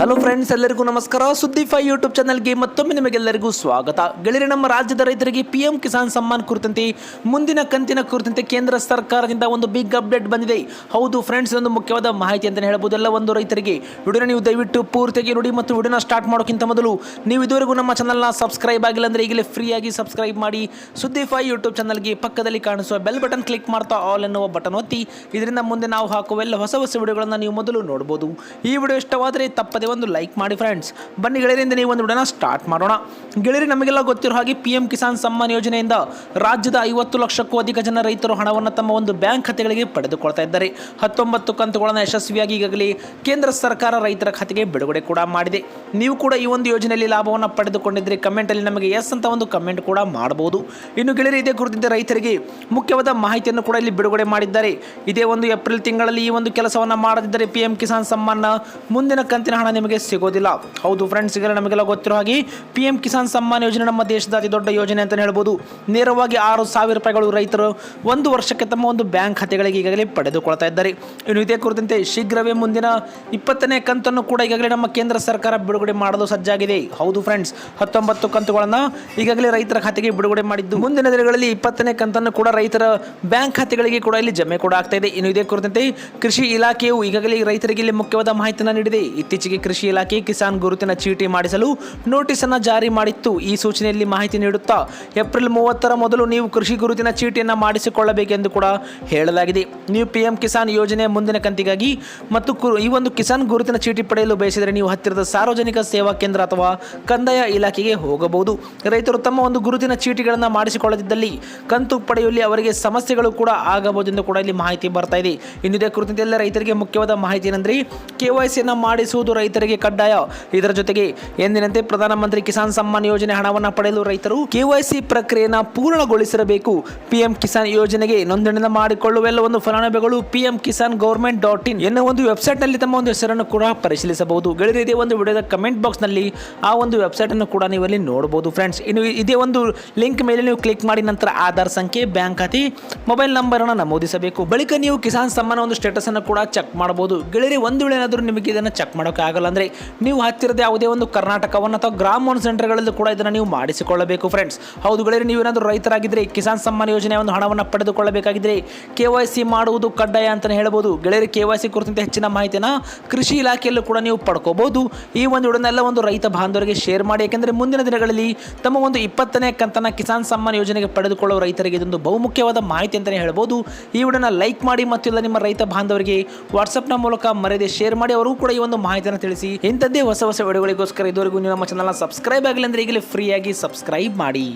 Hello friends ಎಲ್ಲರಿಗೂ ನಮಸ್ಕಾರ. ಸುದ್ದಿ ಫೈ ಯೂಟ್ಯೂಬ್ ಚಾನಲ್ಗೆ ಮತ್ತೊಮ್ಮೆ ನಿಮಗೆಲ್ಲರಿಗೂ ಸ್ವಾಗತ. ಗೆಳೆಯರೆ, ನಮ್ಮ ರಾಜ್ಯದ ರೈತರಿಗೆ ಪಿ ಎಂ ಕಿಸಾನ್ ಸಮ್ಮಾನ್ ಕುರಿತಂತೆ, ಮುಂದಿನ ಕಂತಿನ ಕುರಿತಂತೆ ಕೇಂದ್ರ ಸರ್ಕಾರದಿಂದ ಒಂದು ಬಿಗ್ ಅಪ್ಡೇಟ್ ಬಂದಿದೆ. ಹೌದು ಫ್ರೆಂಡ್ಸ್ ಇದೊಂದು ಮುಖ್ಯವಾದ ಮಾಹಿತಿ ಅಂತಲೇ ಹೇಳ್ಬೋದು. ಎಲ್ಲ ಒಂದು ರೈತರಿಗೆ ವಿಡಿಯೋನ ನೀವು ದಯವಿಟ್ಟು ಪೂರ್ತಿಯಾಗಿ ನೋಡಿ ಮತ್ತು ವಿಡಿಯೋನ ಸ್ಟಾರ್ಟ್ ಮಾಡೋಕ್ಕಿಂತ ಮೊದಲು ನೀವು ಇದುವರೆಗೂ ನಮ್ಮ ಚಾನಲ್ನ ಸಬ್ಸ್ಕ್ರೈಬ್ ಆಗಿಲ್ಲ ಅಂದರೆ ಈಗಲೇ ಫ್ರೀಯಾಗಿ ಸಬ್ಸ್ಕ್ರೈಬ್ ಮಾಡಿ. ಸುದ್ದಿ ಫೈ ಯೂಟ್ಯೂಬ್ ಚಾನಲ್ಗೆ ಪಕ್ಕದಲ್ಲಿ ಕಾಣಿಸುವ ಬೆಲ್ ಬಟನ್ ಕ್ಲಿಕ್ ಮಾಡ್ತಾ ಆಲ್ ಎನ್ನುವ ಬಟನ್ ಒತ್ತಿ. ಇದರಿಂದ ಮುಂದೆ ನಾವು ಹಾಕುವ ಎಲ್ಲ ಹೊಸ ಹೊಸ ವಿಡಿಯೋಗಳನ್ನು ನೀವು ಮೊದಲು ನೋಡ್ಬೋದು. ಈ ವಿಡಿಯೋ ಇಷ್ಟವಾದರೆ ತಪ್ಪದೆ ಒಂದು ಲೈಕ್ ಮಾಡಿ ಫ್ರೆಂಡ್ಸ್ ಬನ್ನಿ ಗೆಳೆಯರಿಂದ ನೀವು ಒಂದು ವಿಡಿಯೋನ ಸ್ಟಾರ್ಟ್ ಮಾಡೋಣ. ಗೆಳೆಯರಿ, ನಮಗೆಲ್ಲ ಗೊತ್ತಿರೋ ಹಾಗೆ ಪಿ ಎಂ ಕಿಸಾನ್ ಸಮ್ಮಾನ್ ಯೋಜನೆಯಿಂದ ರಾಜ್ಯದ ಐವತ್ತು ಲಕ್ಷಕ್ಕೂ ಅಧಿಕ ಜನ ರೈತರು ಹಣವನ್ನು ತಮ್ಮ ಒಂದು ಬ್ಯಾಂಕ್ ಖಾತೆಗಳಿಗೆ ಪಡೆದುಕೊಳ್ತಾ ಇದ್ದಾರೆ. ಹತ್ತೊಂಬತ್ತು ಕಂತುಗಳನ್ನು ಯಶಸ್ವಿಯಾಗಿ ಈಗಾಗಲೇ ಕೇಂದ್ರ ಸರ್ಕಾರ ರೈತರ ಖಾತೆಗೆ ಬಿಡುಗಡೆ ಕೂಡ ಮಾಡಿದೆ. ನೀವು ಕೂಡ ಈ ಒಂದು ಯೋಜನೆಯಲ್ಲಿ ಲಾಭವನ್ನು ಪಡೆದುಕೊಂಡಿದ್ದರೆ ಕಮೆಂಟಲ್ಲಿ ನಮಗೆ ಎಸ್ ಅಂತ ಒಂದು ಕಮೆಂಟ್ ಕೂಡ ಮಾಡಬಹುದು ಇನ್ನು ಗೆಳೆಯರಿ, ಇದೇ ಕುರಿತಂತೆ ರೈತರಿಗೆ ಮುಖ್ಯವಾದ ಮಾಹಿತಿಯನ್ನು ಕೂಡ ಇಲ್ಲಿ ಬಿಡುಗಡೆ ಮಾಡಿದ್ದಾರೆ. ಇದೇ ಒಂದು ಏಪ್ರಿಲ್ ತಿಂಗಳಲ್ಲಿ ಈ ಒಂದು ಕೆಲಸವನ್ನು ಮಾಡದಿದ್ದರೆ ಪಿ ಎಂ ಕಿಸಾನ್ ಸಮ್ಮಾನ್ ಮುಂದಿನ ಕಂತಿನ ಹಣ ನಿಮಗೆ ಸಿಗೋದಿಲ್ಲ. ಹೌದು ಫ್ರೆಂಡ್ಸ್ ಈಗ ನಮಗೆಲ್ಲ ಗೊತ್ತಿರೋ ಹಾಗೆ ಪಿ ಕಿಸಾನ್ ಸಮ್ಮಾನ್ ಯೋಜನೆ ನಮ್ಮ ದೇಶದ ಅತಿ ದೊಡ್ಡ ಯೋಜನೆ ಅಂತಲೇ ಹೇಳ್ಬೋದು. ನೇರವಾಗಿ ಆರು ಸಾವಿರ ರೂಪಾಯಿಗಳು ರೈತರು ಒಂದು ವರ್ಷಕ್ಕೆ ತಮ್ಮ ಒಂದು ಬ್ಯಾಂಕ್ ಖಾತೆಗಳಿಗೆ ಈಗಾಗಲೇ ಪಡೆದುಕೊಳ್ತಾ ಇದ್ದಾರೆ. ಇನ್ನು ಇದೇ ಕುರಿತಂತೆ ಶೀಘ್ರವೇ ಮುಂದಿನ ಇಪ್ಪತ್ತನೇ ಕಂತನ್ನು ಕೂಡ ಈಗಾಗಲೇ ನಮ್ಮ ಕೇಂದ್ರ ಸರ್ಕಾರ ಬಿಡುಗಡೆ ಮಾಡಲು ಸಜ್ಜಾಗಿದೆ. ಹೌದು ಫ್ರೆಂಡ್ಸ್ ಹತ್ತೊಂಬತ್ತು ಕಂತುಗಳನ್ನು ಈಗಾಗಲೇ ರೈತರ ಖಾತೆಗೆ ಬಿಡುಗಡೆ ಮಾಡಿದ್ದು. ಮುಂದಿನ ದಿನಗಳಲ್ಲಿ ಇಪ್ಪತ್ತನೇ ಕಂತನ್ನು ಕೂಡ ರೈತರ ಬ್ಯಾಂಕ್ ಖಾತೆಗಳಿಗೆ ಕೂಡ ಇಲ್ಲಿ ಜಮೆ ಕೂಡ ಆಗ್ತಾ ಇದೆ. ಇನ್ನು ಇದೇ ಕುರಿತಂತೆ ಕೃಷಿ ಇಲಾಖೆಯು ಈಗಾಗಲೇ ರೈತರಿಗೆ ಇಲ್ಲಿ ಮುಖ್ಯವಾದ ಮಾಹಿತಿಯನ್ನು ನೀಡಿದೆ. ಇತ್ತೀಚೆಗೆ ಕೃಷಿ ಇಲಾಖೆ ಕಿಸಾನ್ ಗುರುತಿನ ಚೀಟಿ ಮಾಡಿಸಲು ನೋಟಿಸ್ ಅನ್ನು ಜಾರಿ ಮಾಡಿತ್ತು. ಈ ಸೂಚನೆಯಲ್ಲಿ ಮಾಹಿತಿ ನೀಡುತ್ತಾ, ಏಪ್ರಿಲ್ ಮೂವತ್ತರ ಮೊದಲು ನೀವು ಕೃಷಿ ಗುರುತಿನ ಚೀಟಿಯನ್ನು ಮಾಡಿಸಿಕೊಳ್ಳಬೇಕೆಂದು ಕೂಡ ಹೇಳಲಾಗಿದೆ. ನೀವು ಪಿಎಂ ಕಿಸಾನ್ ಯೋಜನೆ ಮುಂದಿನ ಕಂತಿಗಾಗಿ ಮತ್ತು ಈ ಒಂದು ಕಿಸಾನ್ ಗುರುತಿನ ಚೀಟಿ ಪಡೆಯಲು ಬಯಸಿದರೆ ನೀವು ಹತ್ತಿರದ ಸಾರ್ವಜನಿಕ ಸೇವಾ ಕೇಂದ್ರ ಅಥವಾ ಕಂದಾಯ ಇಲಾಖೆಗೆ ಹೋಗಬಹುದು. ರೈತರು ತಮ್ಮ ಒಂದು ಗುರುತಿನ ಚೀಟಿಗಳನ್ನು ಮಾಡಿಸಿಕೊಳ್ಳದಿದ್ದಲ್ಲಿ ಕಂತು ಪಡೆಯುವಲ್ಲಿ ಅವರಿಗೆ ಸಮಸ್ಯೆಗಳು ಕೂಡ ಆಗಬಹುದೆಂದು ಕೂಡ ಇಲ್ಲಿ ಮಾಹಿತಿ ಬರ್ತಾ ಇದೆ. ಇನ್ನು ಇದೇ ಕುರಿತಂತೆ ರೈತರಿಗೆ ಮುಖ್ಯವಾದ ಮಾಹಿತಿ ಏನಂದ್ರೆ, ಕೆ ವೈ ಮಾಡಿಸುವುದು ರೈತರಿಗೆ ಕಡ್ಡಾಯ. ಇದರ ಜೊತೆಗೆ ಎಂದಿನಂತೆ ಪ್ರಧಾನಮಂತ್ರಿ ಕಿಸಾನ್ ಸಮ್ಮಾನ್ ಯೋಜನೆ ಹಣವನ್ನು ಪಡೆಯಲು ರೈತರು ಕೆವೈಸಿ ಪ್ರಕ್ರಿಯೆಯನ್ನು ಪೂರ್ಣಗೊಳಿಸಿರಬೇಕು. ಪಿಎಂ ಕಿಸಾನ್ ಯೋಜನೆಗೆ ನೋಂದಣಿ ಮಾಡಿಕೊಳ್ಳುವ ಒಂದು ಫಲಾನುಭವಿಗಳು PM Kisan government dot in ಎನ್ನುವ ಒಂದು ವೆಬ್ಸೈಟ್ನಲ್ಲಿ ತಮ್ಮ ಒಂದು ಹೆಸರನ್ನು ಕೂಡ ಪರಿಶೀಲಿಸಬಹುದು. ಗೆಳೆಯರು, ಇದೇ ಒಂದು ವಿಡಿಯೋದ ಕಮೆಂಟ್ ಬಾಕ್ಸ್ನಲ್ಲಿ ಆ ಒಂದು ವೆಬ್ಸೈಟ್ ಅನ್ನು ಕೂಡ ನೀವು ಅಲ್ಲಿ ನೋಡಬಹುದು ಫ್ರೆಂಡ್ಸ್. ಇನ್ನು ಇದೇ ಒಂದು ಲಿಂಕ್ ಮೇಲೆ ನೀವು ಕ್ಲಿಕ್ ಮಾಡಿ ನಂತರ ಆಧಾರ್ ಸಂಖ್ಯೆ, ಬ್ಯಾಂಕ್ ಖಾತೆ, ಮೊಬೈಲ್ ನಂಬರ್ ಅನ್ನು ನಮೂದಿಸಬೇಕು. ಬಳಿಕ ನೀವು ಕಿಸಾನ್ ಸಮ್ಮಾನ ಒಂದು ಸ್ಟೇಟಸ್ ಅನ್ನು ಕೂಡ ಚೆಕ್ ಮಾಡಬಹುದು. ಗೆಳೆಯರಿ, ಒಂದು ವೇಳೆ ಏನಾದರೂ ನಿಮಗೆ ಇದನ್ನು ಚೆಕ್ ಮಾಡೋಕೆ ಆಗಲ್ಲ. ಅಂದರೆ ನೀವು ಹತ್ತಿರದ ಯಾವುದೇ ಒಂದು ಕರ್ನಾಟಕವನ್ನು ಅಥವಾ ಗ್ರಾಮ ಸೆಂಟರ್ಗಳಲ್ಲೂ ಕೂಡ ಇದನ್ನು ನೀವು ಮಾಡಿಸಿಕೊಳ್ಳಬೇಕು ಫ್ರೆಂಡ್ಸ್ ಹೌದು ಗಳೇ ನೀವು ಏನಾದರೂ ರೈತರಾಗಿದ್ದರೆ ಕಿಸಾನ್ ಸಮ್ಮಾನ್ ಯೋಜನೆಯ ಒಂದು ಹಣವನ್ನು ಪಡೆದುಕೊಳ್ಳಬೇಕಾಗಿದ್ದರೆ ಕೆ ವೈ ಸಿ ಮಾಡುವುದು ಕಡ್ಡಾಯ ಅಂತಲೇ ಹೇಳ್ಬೋದು. ಗೆಳೆಯರು ಕೆ ವೈ ಸಿ ಕುರಿತಂತೆ ಹೆಚ್ಚಿನ ಮಾಹಿತಿನ ಕೃಷಿ ಇಲಾಖೆಯಲ್ಲೂ ಕೂಡ ನೀವು ಪಡ್ಕೋಬಹುದು. ಈ ಒಂದು ವಿಡಿಯೋನೆಲ್ಲ ಒಂದು ರೈತ ಬಾಂಧವರಿಗೆ ಶೇರ್ ಮಾಡಿ. ಯಾಕೆಂದರೆ ಮುಂದಿನ ದಿನಗಳಲ್ಲಿ ತಮ್ಮ ಒಂದು ಇಪ್ಪತ್ತನೇ ಕಂತನ ಕಿಸಾನ್ ಸಮ್ಮಾನ್ ಯೋಜನೆಗೆ ಪಡೆದುಕೊಳ್ಳುವ ರೈತರಿಗೆ ಇದೊಂದು ಬಹುಮುಖ್ಯವಾದ ಮಾಹಿತಿ ಅಂತಲೇ ಹೇಳ್ಬೋದು. ಈ ವಿಡಿಯೋನ ಲೈಕ್ ಮಾಡಿ ಮತ್ತು ಇಲ್ಲ ನಿಮ್ಮ ರೈತ ಬಾಂಧವರಿಗೆ ವಾಟ್ಸಪ್ನ ಮೂಲಕ ಮರೆಯದೆ ಶೇರ್ ಮಾಡಿ. ಅವರು ಕೂಡ ಈ ಒಂದು ಮಾಹಿತಿಯನ್ನು ಇಂಥದ್ದೇ ಹೊಸ ಹೊಸ ವಿಡಿಯೋಗಳಿಗೋಸ್ಕರ ಇದುವರೆಗೂ ನೀವು ನಮ್ಮ ಚಾನಲ್ನ ಸಬ್ಸ್ಕ್ರೈಬ್ ಆಗಿಲ್ಲ ಅಂದರೆ ಈಗಲೇ ಫ್ರೀಯಾಗಿ ಸಬ್ಸ್ಕ್ರೈಬ್ ಮಾಡಿ.